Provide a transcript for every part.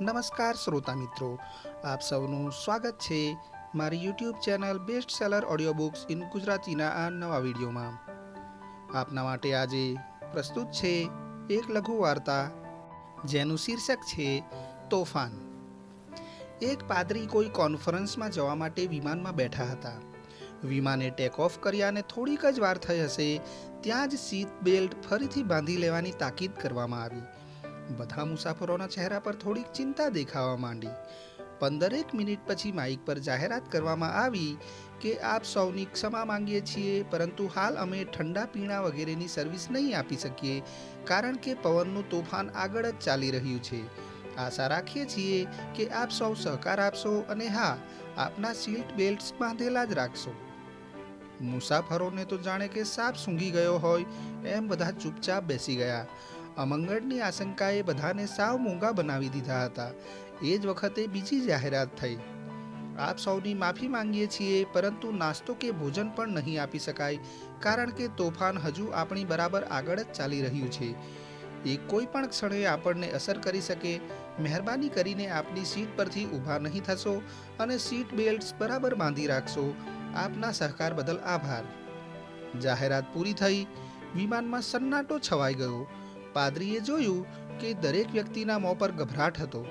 નમસ્કાર શ્રોતા મિત્રો. આપ સૌનું સ્વાગત છે મારી YouTube channel best seller audio books in ગુજરાતીના આ નવા વિડીયોમાં. આપના માટે આજે પ્રસ્તુત છે એક લઘુ વાર્તા, જેનું શીર્ષક છે તોફાન. એક પાદરી કોઈ કોન્ફરન્સમાં જવા માટે વિમાનમાં બેઠા હતા. વિમાને ટેક ઓફ કર્યા અને થોડીક જ વાર થઈ હશે, ત્યાં જ સીટ બેલ્ટ ફરીથી બાંધી લેવાની તાકીદ કરવામાં આવી. બધા મુસાફરોના ચહેરા પર થોડીક ચિંતા દેખાવા માંડી. પંદરેક મિનિટ પછી માઇક પર જાહેરાત કરવામાં આવી કે આપ સૌની ક્ષમા માંગીએ છીએ, પરંતુ હાલ અમે ઠંડા પીણા વગેરેની સર્વિસ નહીં આપી શકીએ, કારણ કે પવનનું તોફાન આગળ જ ચાલી રહ્યું છે. આશા રાખીએ છીએ કે આપ સૌ સહકાર આપશો અને હા, આપના સીટ બેલ્ટ્સ બાંધેલા જ રાખશો. મુસાફરોને તો જાણે કે સાપ સૂંઘી ગયો હોય, એમ બધા ચૂપચાપ બેસી ગયા. અમંગળની આશંકાએ બધાને સાવ મૂંગા બનાવી દીધા હતા. એ જ વખતે બીજી જાહેરાત થઈ. આપ સૌની માફી માંગીએ છીએ, પરંતુ નાસ્તો કે ભોજન પણ નહીં આપી શકાય, કારણ કે તોફાન હજુ આપણી બરાબર આગળ જ ચાલી રહ્યું છે. એ કોઈ પણ ક્ષણે આપણને અસર કરી શકે. મહેરબાની કરીને આપની સીટ પરથી ઊભા નહીં થશો અને સીટ બેલ્ટ્સ બરાબર બાંધી રાખશો. આપના સહકાર બદલ આભાર. જાહેરાત પૂરી થઈ. વિમાનમાં સન્નાટો છવાઈ ગયો. પાદરીએ જોયું કે દરેક વ્યક્તિના મોં પર ગભરાટ હતો.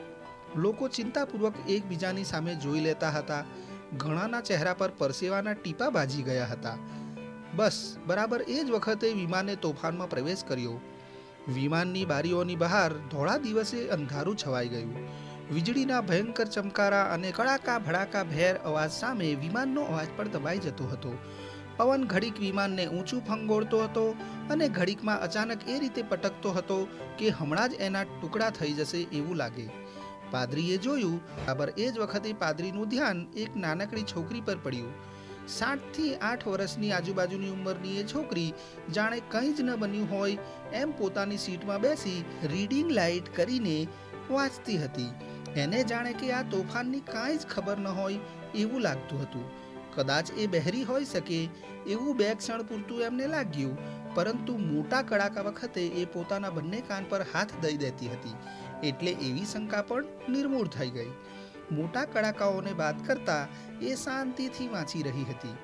લોકો ચિંતાપૂર્વક એકબીજાની સામે જોઈ લેતા હતા. ઘણાના ચહેરા પર પરસેવાના ટીપા બાજી ગયા હતા. બસ, બરાબર એ જ વખતે વિમાને તોફાનમાં પ્રવેશ કર્યો. વિમાનની બારીઓની બહાર ધોળા દિવસે અંધારું છવાઈ ગયું. વીજળીના ભયંકર ચમકારા અને કડાકા ભડાકા ભેર અવાજ સામે વિમાનનો અવાજ પણ દબાઈ જતો હતો. પવન ઘડીક વિમાનને ઊંચું ફંગોળતો હતો અને ઘડીકમાં અચાનક એ રીતે પટકતો હતો કે હમણાં જ એના ટુકડા થઈ જશે એવું લાગે. પાદરીએ જોયું, બરાબર એ જ વખતે પાદરીનું ધ્યાન એક નાનકડી છોકરી પર પડ્યું. સાતથી આઠ વર્ષની આજુબાજુની ઉંમરની એ છોકરી જાણે કંઈ જ ન બન્યું હોય એમ પોતાની સીટમાં બેસી રીડિંગ લાઇટ કરીને વાંચતી હતી. એને જાણે કે આ તોફાનની કાંઈ જ ખબર ન હોય એવું લાગતું હતું. કદાચ એ બહેરી હોઈ શકે, એવું બે ક્ષણ પૂરતું એમને લાગ્યું, પરંતુ મોટા કડાકા વખતે એ પોતાના બંને કાન પર હાથ દઈ દેતી હતી, એટલે એવી શંકા પણ નિર્મૂળ થઈ ગઈ. મોટા કડાકાઓને બાદ કરતા એ શાંતિથી વાંચી રહી હતી.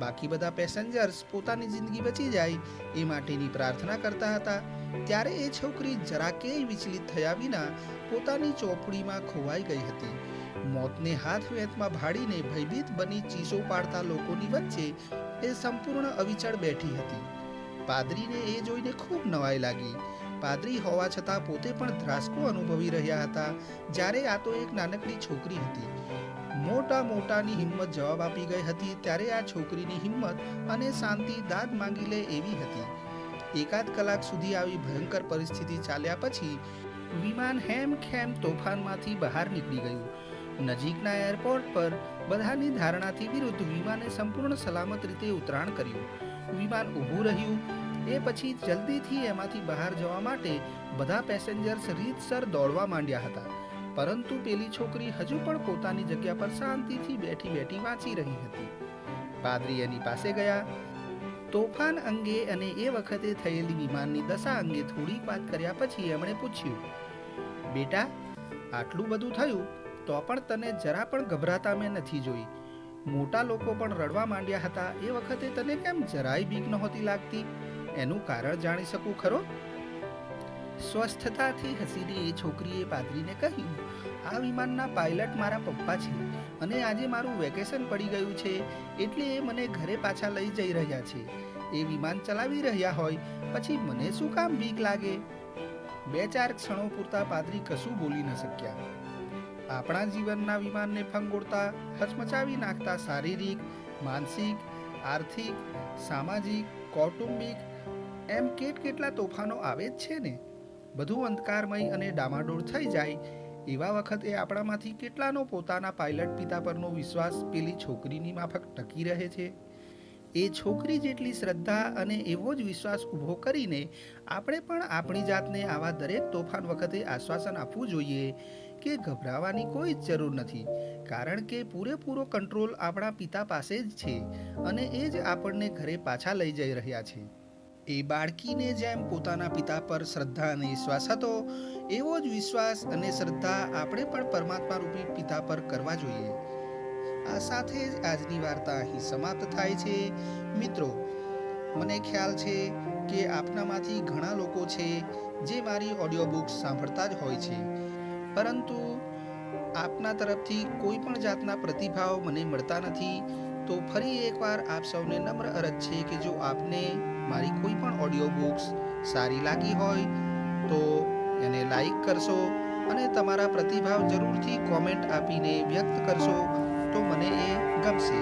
બાકી બધા પેસેન્જર્સ પોતાની જિંદગી બચી જાય એ માટેની પ્રાર્થના કરતા હતા. ત્યારે એ છોકરી જરાકેય વિચલિત થયા વિના પોતાની ચોપડીમાં ખોવાઈ ગઈ હતી. મોતને હાથ વેતમાં ભાડીને ભયભીત બની ચીસો પાડતા લોકોની વચ્ચે એ સંપૂર્ણ અવિચળ બેઠી હતી. પાદરીને એ જોઈને ખૂબ નવાઈ લાગી. પાદરી હોવા છતાં પોતે પણ ધ્રાસકો અનુભવી રહ્યા હતા, જ્યારે આ તો એક નાનકડી છોકરી હતી. મોટા મોટાની હિંમત જવાબ આપી ગઈ હતી ત્યારે આ છોકરીની હિંમત અને શાંતિ દાદ માંગી લે એવી હતી. એકાદ કલાક સુધી આવી ભયંકર પરિસ્થિતિ ચાલ્યા પછી વિમાન હેમ ખેમ તોફાનમાંથી બહાર નીકળી ગયું. નજીકના એરપોર્ટ પર બધાની ધારણાથી વિરુદ્ધ વિમાને સંપૂર્ણ સલામત રીતે ઉતરાણ કર્યું. વિમાન ઊભું રહ્યું. એ પછી જલ્દીથી એમાંથી બહાર જવા માટે બધા પેસેન્જર્સ રીતસર દોડવા માંડ્યા હતા. પરંતુ પેલી છોકરી હજુ પણ પોતાની જગ્યા પર શાંતિથી બેઠી બેઠી વાંચી રહી હતી. પાદરી એની પાસે ગયા. તોફાન અંગે અને એ વખતે થયેલી વિમાનની દશા અંગે થોડીક વાત કર્યા પછી એમણે પૂછ્યું, બેટા, આટલું બધું થયું? તો પણ તને જરા પણ ગભરાતા મેં નથી જોઈ. મોટા લોકો પણ રડવા માંડ્યા હતા. એ વખતે તને કેમ જરાય બીક નહોતી લાગતી? એનું કારણ જાણી શકું ખરો? સ્વસ્થતાથી હસીને એ છોકરીએ પાદરીને કહ્યું, આ વિમાનના પાયલટ મારા પપ્પા છે અને આજે મારું વેકેશન પડી ગયું છે, એટલે એ મને ઘરે પાછા લઈ જઈ રહ્યા છે. એ વિમાન ચલાવી રહ્યા હોય, પછી મને શું કામ બીક લાગે? બે ચાર ક્ષણો પૂરતા પાદરી કશું બોલી ન શક્યા. આપણા જીવનના વિમાનને ફંગોળતા, હચમચાવી નાખતા શારીરિક, માનસિક, આર્થિક, સામાજિક, કૌટુંબિક એમ કેટ કેટલા તોફાનો આવે જ છે ને? બધું અંધકારમય અને ડામાડોળ થઈ જાય એવા વખતે આપણામાંથી કેટલાનો પોતાના પાયલટ પિતા પરનો વિશ્વાસ પેલી છોકરીની માફક ટકી રહે છે? એ છોકરી જેટલી શ્રદ્ધા અને એવો જ વિશ્વાસ ઊભો કરીને આપણે પણ આપણી જાતને આવા દરેક તોફાન વખતે આશ્વાસન આપવું જોઈએ કે ગભરાવાની કોઈ જ જરૂર નથી. કારણ કે પૂરેપૂરો કંટ્રોલ આપણા પિતા પાસે જ છે અને એ જ આપણને ઘરે પાછા લઈ જઈ રહ્યા છે. એ બાળકીને જેમ પોતાના પિતા પર શ્રદ્ધા અને વિશ્વાસ હતો, એવો જ વિશ્વાસ અને શ્રદ્ધા આપણે પણ પરમાત્મા રૂપી પિતા પર કરવા જોઈએ. આ સાથે જ આજની વાર્તા અહીં સમાપ્ત થાય છે. મિત્રો, મને ખ્યાલ છે કે આપનામાંથી ઘણા લોકો છે જે મારી ઓડિયો બુક્સ સાંભળતા જ હોય છે. પરંતુ આપના તરફથી કોઈ પણ જાતના પ્રતિભાવ મને મળતા નથી, તો ફરી એકવાર આપ સૌને નમ્ર અરજ છે કે જો આપને મારી કોઈ પણ ઓડિયો બુક્સ સારી લાગી હોય, તો એને લાઈક કરશો અને તમારા પ્રતિભાવ જરૂરથી કોમેન્ટ આપીને વ્યક્ત કરશો. તો મને એ ગમશે.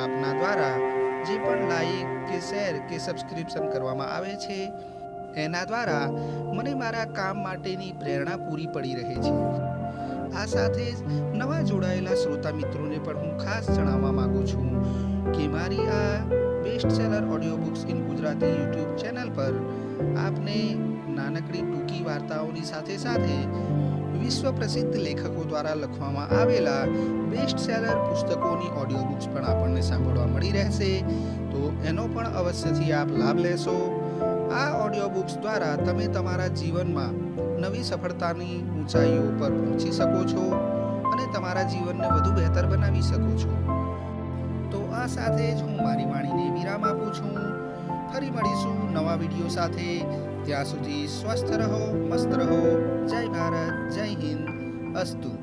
આપના દ્વારા જે પણ લાઈક કે શેર કે સબસ્ક્રિપ્શન કરવામાં આવે છે, એના દ્વારા મને મારા કામ માટેની પ્રેરણા પૂરી પડી રહે છે. આ સાથે જ નવા જોડાયેલા શ્રોતા મિત્રોને પણ હું ખાસ જણાવવા માંગુ છું કે મારી આ best seller audio books in Gujarati YouTube channel પર આપને નાનકડી ટૂંકી વાર્તાઓની સાથે સાથે વિશ્વ પ્રસિદ્ધ લેખકો દ્વારા લખવામાં આવેલા બેસ્ટ સેલર પુસ્તકોની ઓડિયો બુક્સ પણ આપણને સાંભળવા મળી રહેશે. તો એનો પણ અવશ્યથી આપ લાભ લેશો. આ ઓડિયો બુક્સ દ્વારા તમે તમારા જીવનમાં નવી સફળતાની ઊંચાઈઓ પર પહોંચી શકો છો અને તમારા જીવનને વધુ બહેતર બનાવી શકો છો. તો આ સાથે જ હું મારી વાણીને વિરામ આપું છું. ફરી મળીશું નવા વીડિયો સાથે. ત્યાં સુધી સ્વસ્થ રહો, મસ્ત રહો. જય ભારત, જય હિન્દ. અસ્તુ.